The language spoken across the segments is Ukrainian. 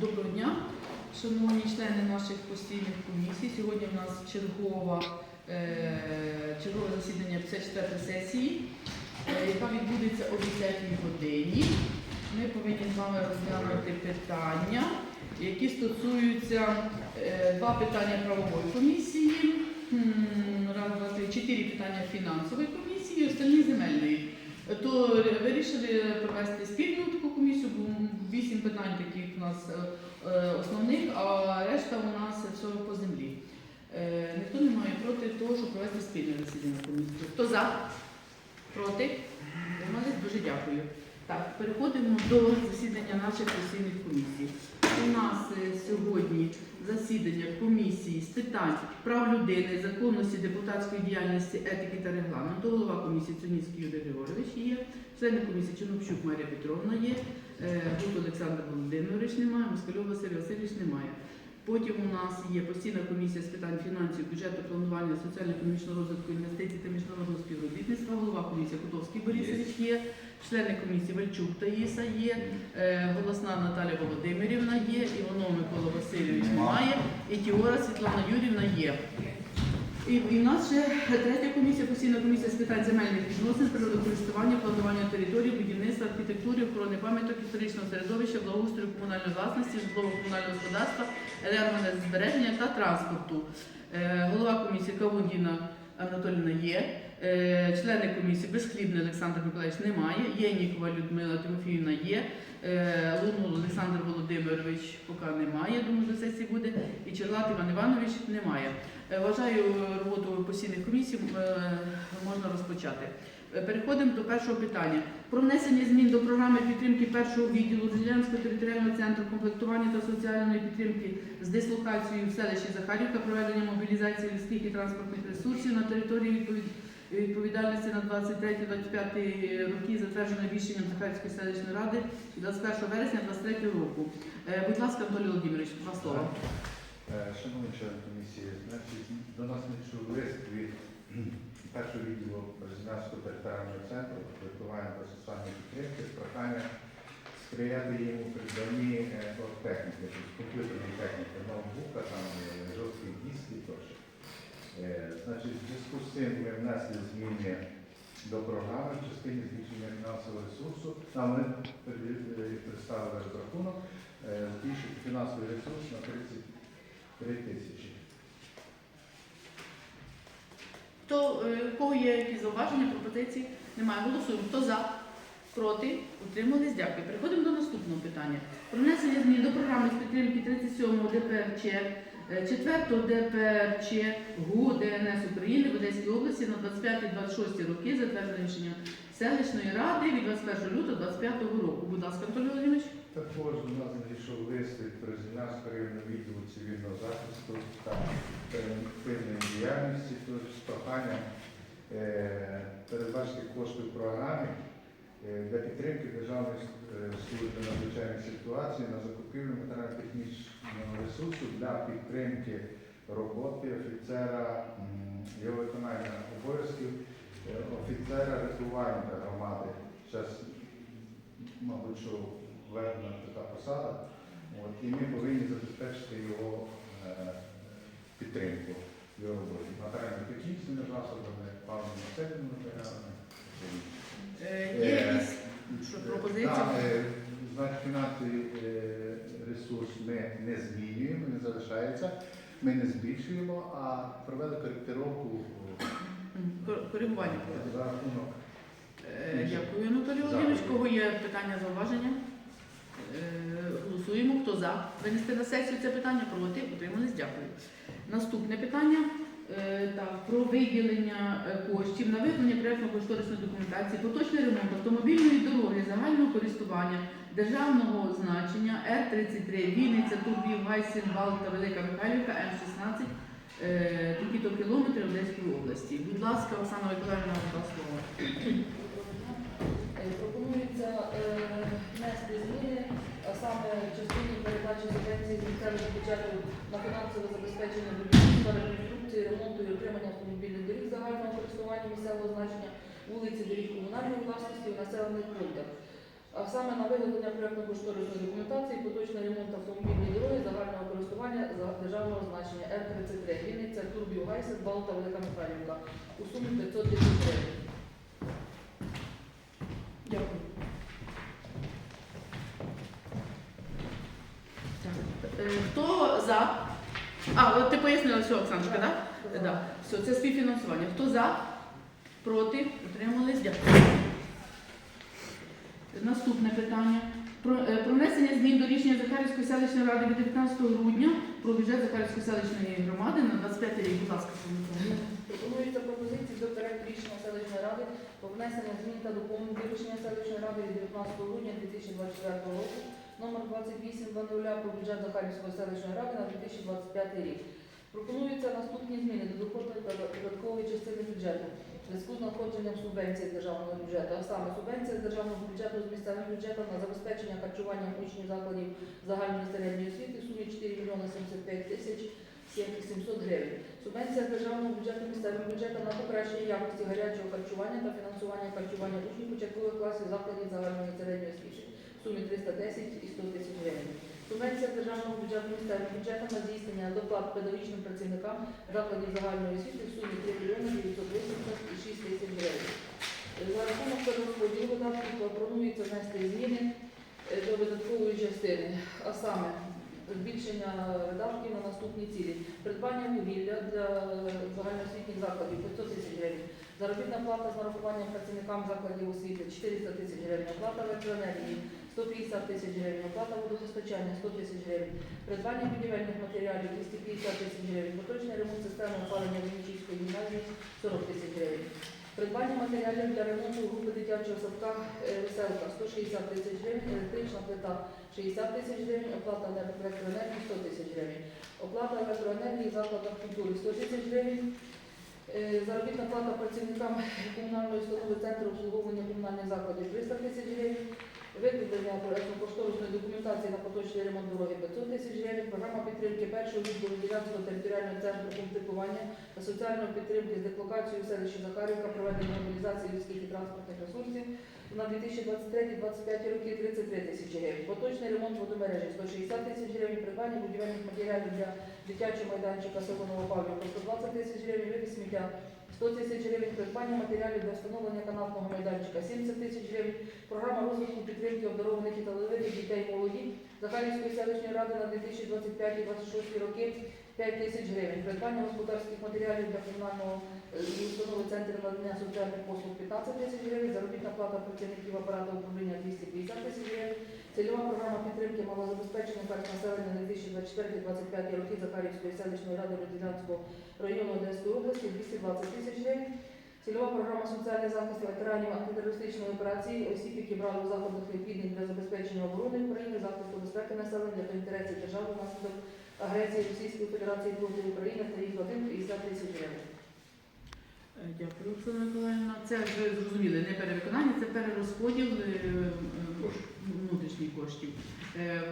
Доброго дня, шановні члени наших постійних комісій. Сьогодні в нас чергова, е, чергове засідання 54 сесії, е, яка відбудеться о 10 годині. Ми повинні з вами розглянути питання, які стосуються е, два питання правової комісії, раз, два, три, чотири питання фінансової комісії, і остальні земельної. То вирішили провести спільну таку комісію, вісім питань таких у нас е, е, основних, а решта у нас все по землі. Е, Ніхто не має проти того, щоб провести спільне засідання комісії. Хто за? Проти? Домовились? Дуже дякую. Так, переходимо до засідання наших постійних комісій. У нас сьогодні засідання комісії з питань прав людини, законності, депутатської діяльності, етики та регламенту. Голова комісії Цуніцький Юрій Григорович є, члени комісії Чорнобчук Марія Петровна є, е, Гук Олександр Володимирович немає, Москальов Василь Васильович немає. Потім у нас є постійна комісія з питань фінансів, бюджету, планування, соціально-економічного розвитку, інвестицій та міжнародного співробітництва. Голова комісії Кутовський Борисович є, члени комісії Вальчук Таїса є, е, голосна Наталя Володимирівна є, Іванов Микола Васильович немає, і Тіора Світлана Юрівна є. І, і в нас ще третя комісія, постійна комісія з питань земельних відносин, природокористування, планування території, будівництва, архітектури, охорони пам'яток, історичного середовища, благоустрою комунальної власності, житлово-комунального господарства, енергонезбереження та транспорту. Е, голова комісії Кавундіна Анатоліна є. Е, члени комісії Безхлібний Олександр Миколаївич немає. Єнікова Людмила Тимофіївна є. Е, Лунул Олександр Володимирович поки немає, думаю, до сесії буде. І Черлат Іван Іванович немає. Е, Вважаю роботу постійних комісій можна розпочати. Переходимо до першого питання. Про внесення змін до програми підтримки першого відділу Розілянського територіального центру комплектування та соціальної підтримки з дислокацією в селищі Захарівка, проведення мобілізації людських і транспортних ресурсів на території відповід- відповідальності на 23-25 роки, затверджене рішенням Захарівської селищної ради 21 вересня 2023 року. Е, Будь ласка, Анатолій Володимирович, два слова. Е, Шановні члени комісії, до нас надійшов лист від першого відділу Резидентського територіального центру проєктування та соціальної підтримки з проханням сприяти їм у придбанні е, техніки, тобто комп'ютерної техніки, ноутбука, там жорстких дисків тощо. Е, значить, в зв'язку з цим ми внесли зміни до програми в частині збільшення фінансового ресурсу. Там ми е, представили розрахунок, е, збільшити фінансовий ресурс на 33 тисячі. Хто, у кого є якісь зауваження, пропозиції? Немає. Голосуємо. Хто за? Проти? Утримались? Дякую. Переходимо до наступного питання. Про внесення змін до програми з підтримки 37-го ДПМЧ Е, 4 ДПРЧ ГУ ДНС України в Одеській області на 25-26 роки затверджено рішенням селищної ради від 21 лютого 25 року. Будь ласка, Анатолій Володимирович. Також у нас надійшов лист від президента районного відділу цивільного захисту та пильної діяльності з проханням е, передбачити кошти в програмі е, для підтримки Державної служби надзвичайних ситуацій на закупівлю ресурсу для підтримки роботи офіцера його виконання обов'язків е, офіцера рятувальника громади. Зараз, мабуть, що введена така посада, от, і ми повинні забезпечити його е, підтримку його роботі. Матеріально-технічними засобами, паливно-мастильними матеріалами. Е, Є якісь що, пропозиції? Так, е, Значить, фінансовий е, ресурс ми не змінюємо, він залишається. Ми не збільшуємо, а провели коректировку Коригування. е, за рахунок. Дякую, Анатолій Володимирович. Кого є питання, зауваження? Е, Голосуємо. Хто за? Винести на сесію це питання? Проти? Утримались? Дякую. Наступне питання. Е, Так, про виділення коштів на виконання проєктно-кошторисної документації, поточний ремонт автомобільної дороги загального користування державного значення Р-33 Вінниця, Турбів, Гайсін, Балта, Велика Михайлівка, М-16, е, такі-то кілометри Одеської області. Будь ласка, Оксана Миколаївна, два слова. Е, Пропонується е, внести зміни, а саме в частині передачі субвенції з місцевого бюджету на фінансове забезпечення будівництва, реконструкції, ремонту і отримання автомобільних доріг загального користування місцевого значення, вулиці, доріг комунальної власності у населених пунктах. А саме на виготовлення проєктно-кошторисної документації, поточний ремонт автомобільної дороги загального користування за державного значення Р-33, Вінниця, Турбів, Гайсер, Балта, Велика Михайлівка у сумі 500 тисяч гривень. Дякую. Е, Хто за? А, от ти пояснила все, Оксаночка, так? Да? Да. Все, це співфінансування. Хто за? Проти? Утримались? Дякую. Наступне питання. Про, е, про внесення змін до рішення Захарівської селищної ради від 19 грудня про бюджет Захарівської селищної громади на 25 рік. Будь ласка, Пропонується пропозиції до проекту рішення селищної ради про внесення змін та доповнень до рішення селищної ради від 19 грудня 2024 року номер 2800 про бюджет Захарівської селищної ради на 2025 рік. Пропонуються наступні зміни до доходної та видаткової частини бюджету зв'язку з надходженням субвенції з державного бюджету, а саме субвенція з державного бюджету з місцевим бюджетом на забезпечення харчуванням учнів закладів загальної середньої освіти в сумі 4 мільйони 75 тисяч 700 гривень. Субвенція з державного бюджету місцевим бюджетом на покращення якості гарячого харчування та фінансування харчування учнів початкових класів закладів загальної середньої освіти в сумі 310 і 100 тисяч гривень. Субвенція державного бюджету місцевим бюджетом на здійснення доплат педагогічним працівникам закладів загальної освіти в сумі 3 мільйони 980 і 6 тисяч гривень. За рахунок перерозподілу видатків пропонується внести зміни е, до видаткової частини, а саме збільшення видатків на наступні цілі. Придбання вугілля для загальноосвітніх закладів 500 тисяч гривень. Заробітна плата з нарахуванням працівникам закладів освіти 400 тисяч гривень. Оплата електроенергії 150 тисяч гривень. Оплата водопостачання 100 тисяч гривень. Придбання будівельних матеріалів 250 тисяч гривень. Поточний ремонт системи опалення Вінничівської гімназії 40 тисяч гривень. Придбання матеріалів для ремонту групи дитячого садка веселка 160 тисяч гривень, електрична плита 60 тисяч гривень, оплата електроенергії 100 тисяч гривень, оплата електроенергії в закладах культури 100 тисяч гривень, Е, заробітна плата працівникам комунальної установи центру обслуговування комунальних закладів 300 тисяч гривень, викладення проєктно-кошторисної документації на поточний ремонт дороги. 500 тисяч гривень, програма підтримки першого відділу Ділянського територіального центру комплектування та соціальної підтримки з деклокацією в селищі Захарівка, проведення мобілізації людських і транспортних ресурсів на 2023-2025 роки 33 тисячі гривень. Поточний ремонт водомережі. 160 тисяч гривень, придбання будівельних матеріалів для дитячого майданчика село Новопавлівка 120 тисяч гривень, вивіз сміття 100 тисяч гривень, придбання матеріалів для встановлення канатного майданчика 70 тисяч гривень, програма розвитку підтримки обдарованих і талановитих дітей молоді Захарівської селищної ради на 2025-2026 роки 5 тисяч гривень, придбання господарських матеріалів для комунального е, установи Центру надання соціальних послуг 15 тисяч гривень, заробітна плата працівників апарату управління 250 тисяч гривень, цільова програма підтримки малозабезпечення перш населення на 2024-2025 роки Захарівської селищної ради Родинянського району Одеської області 220 тисяч гривень. Цільова програма соціальний захист ветеранів антитерористичної операції, осіб, які брали у заходах необхідних для забезпечення оборони України, захисту безпеки населення та інтересів держави внаслідок агресії Російської Федерації проти України та їх один 50 тисяч гривень. Е, Дякую, Оксана Миколаївна. Це вже зрозуміли, не перевиконання, це перерозподіл е, е, внутрішніх коштів.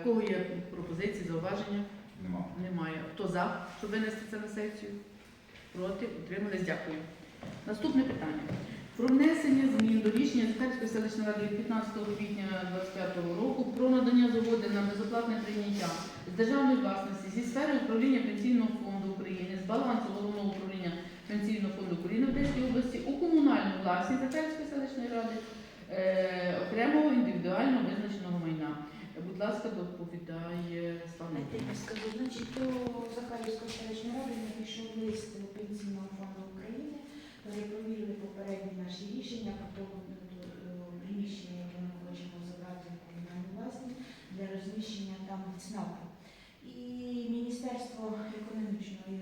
В кого є пропозиції, зауваження? Нема. Немає. Хто за, щоб винести це на сесію? Проти? Утримались? Дякую. Наступне питання. Про внесення змін до рішення Захарської селищної ради від 15 квітня 2025 року про надання згоди на безоплатне прийняття з державної власності зі сфери управління Пенсійного фонду України з балансу головного управління Пенсійного фонду України в Одеській області у комунальну власність Захарської селищної ради е, окремого індивідуально визначеного майна. Будь ласка, доповідає Слава. Я скажу, значить, до Захарівської селищної ради надійшов лист Пенсійного фонду перепровірили попередні наші рішення по тому е, приміщення, яке ми хочемо забрати в комунальну власність для розміщення там ЦНАПу. І Міністерство економічного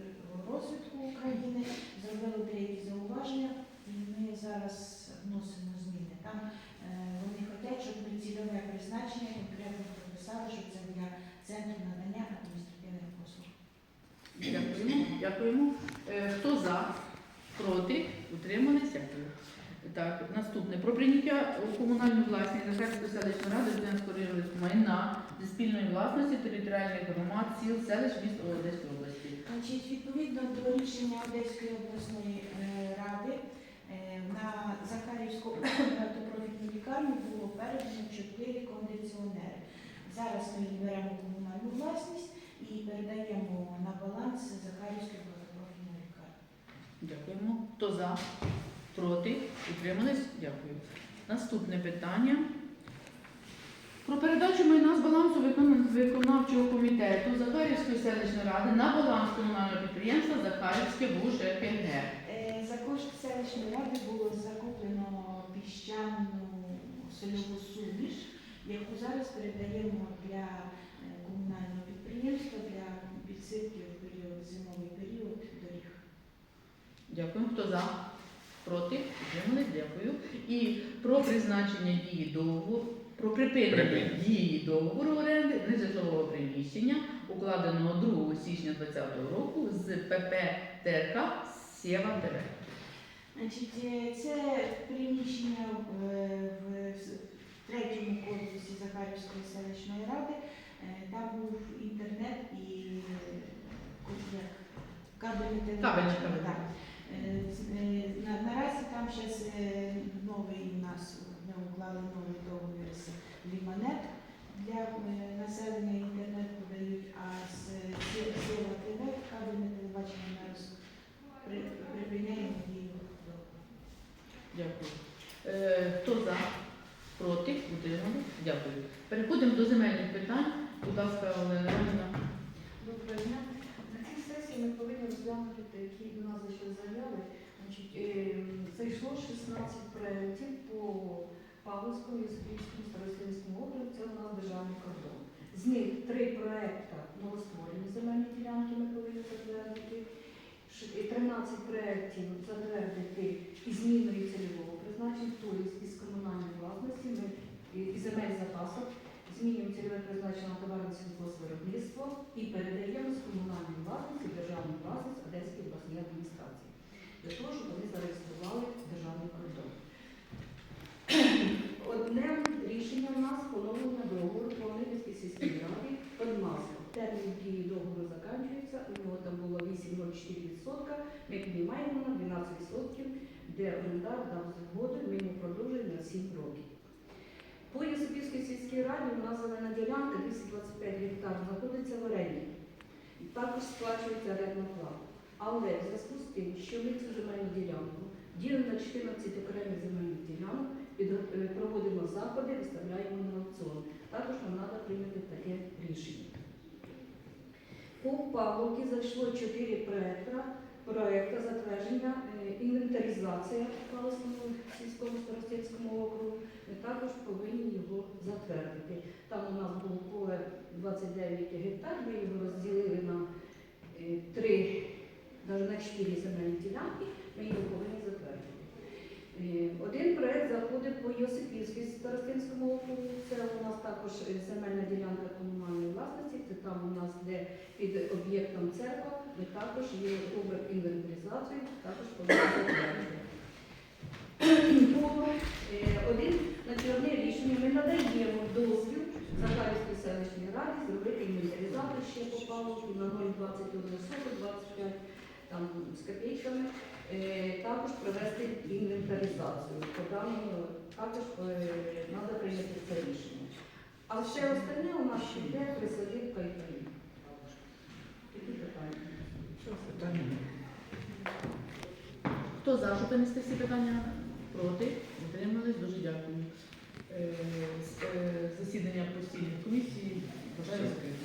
розвитку України зробило деякі зауваження, і ми зараз вносимо зміни. Там е, вони хочуть, щоб ми цільове призначення конкретно прописали, що це для центру надання адміністративних послуг. Дякуємо. Дякуємо. Е, Хто за? Проти? Утримались? Дякую. Так, наступне. Про прийняття у комунальну власність Захарської селищної ради Зеленського району майна зі спільної власності територіальних громад, сіл, селищ, міст Одеської області. Значить, відповідно до рішення Одеської обласної е, ради е, на Захарівську багатопрофільну лікарню було передано чотири кондиціонери. Зараз ми їх беремо комунальну власність і передаємо на баланс Захарівської. Дякуємо. Хто за? Проти? Утримались? Дякую. Наступне питання. Про передачу майна з балансу виконавчого комітету Захарівської селищної ради на баланс комунального підприємства Захарівське ВУЖКГ. Е, За кошти селищної ради було закуплено піщану сольову суміш, яку зараз передаємо для е, комунального підприємства для підсипки в період зимовий період доріг. Дякую. Хто за? Проти? Утримались? Дякую. І про призначення дії договору, про припинення Припинення. дії договору оренди нежитлового приміщення, укладеного 2 січня 2020 року з ПП ТРК Сєва ТВ. Значить, е, це приміщення е, в с- третьому корпусі Захарівської селищної ради. Е, Там був інтернет і е, ко- як, кабельне телебачення. Кабельне, так. Е, е, на- Наразі там зараз новий у нас ми уклали новий договір з Ліманет для е, населення інтернет подають, а з Сєва ТВ кабельне телебачення при- припиняємо дію договору. Дякую. Е, хто за? Проти? Утримали? Дякую. Переходимо до земельних питань. Будь ласка, Олена. Доброго дня. Ми повинні розглянути такі до нас зайшли заяви. Значить, е, зайшло 16 проєктів по Павловському, Юсипівському, Старостинському округу. Це у нас державний кордон. З них три проекти новостворені земельні ділянки ми повинні затвердити. 13 проєктів затвердити із зміною цільового призначення, тобто із комунальної власності ми і- і земель запасів змінюємо цільове призначення на товарне сільгоспвиробництво і передаємо з комунальної власності державну власність Одеської обласній адміністрації для того, щоб вони зареєстрували державний кордон. Одне рішення в нас поновлення договору по Онегівській сільській раді Подмазка. Термін дії договору закінчується, у нього там було 8,04%, ми піднімаємо на 12%, де орендар дав згоду, ми йому продовжуємо на 7 років. По Єсипівській сільській раді у нас зелена ділянка 225 гектар знаходиться в оренді. Також сплачується орендна плата. Але в зв'язку з тим, що ми цю земельну ділянку ділимо на 14 окремих земельних ділянок, е, проводимо заходи, виставляємо на аукціон. Також нам треба прийняти таке рішення. По Павловці зайшло 4 проекти, проекти затвердження, е, інвентаризація Павловському сільському старостинському округу. Ми також повинні його затвердити. Там у нас було поле 29 гектар, ми його розділили на е, три, навіть на чотири земельні ділянки, ми його повинні затвердити. Е, Один проект заходить по Йосипівській старостинському округу. Це у нас також е, земельна ділянка комунальної власності. Це там у нас, де під об'єктом церква, ми також її робимо інвентаризацію, також повинні затвердити. Один наділене рішення ми надаємо дозвіл Захарівській селищній раді зробити інвентаризацію ще по Павловку на 0,21 там з копійками. Е, Також провести інвентаризацію. По даному також треба прийняти це рішення. А все остальне у нас ще йде присадибка і. Які питання? Хто за, щоб винести всі питання? Проти? Утримались? Дуже дякую. Е, е, Засідання постійних комісій. Бажаю закрити.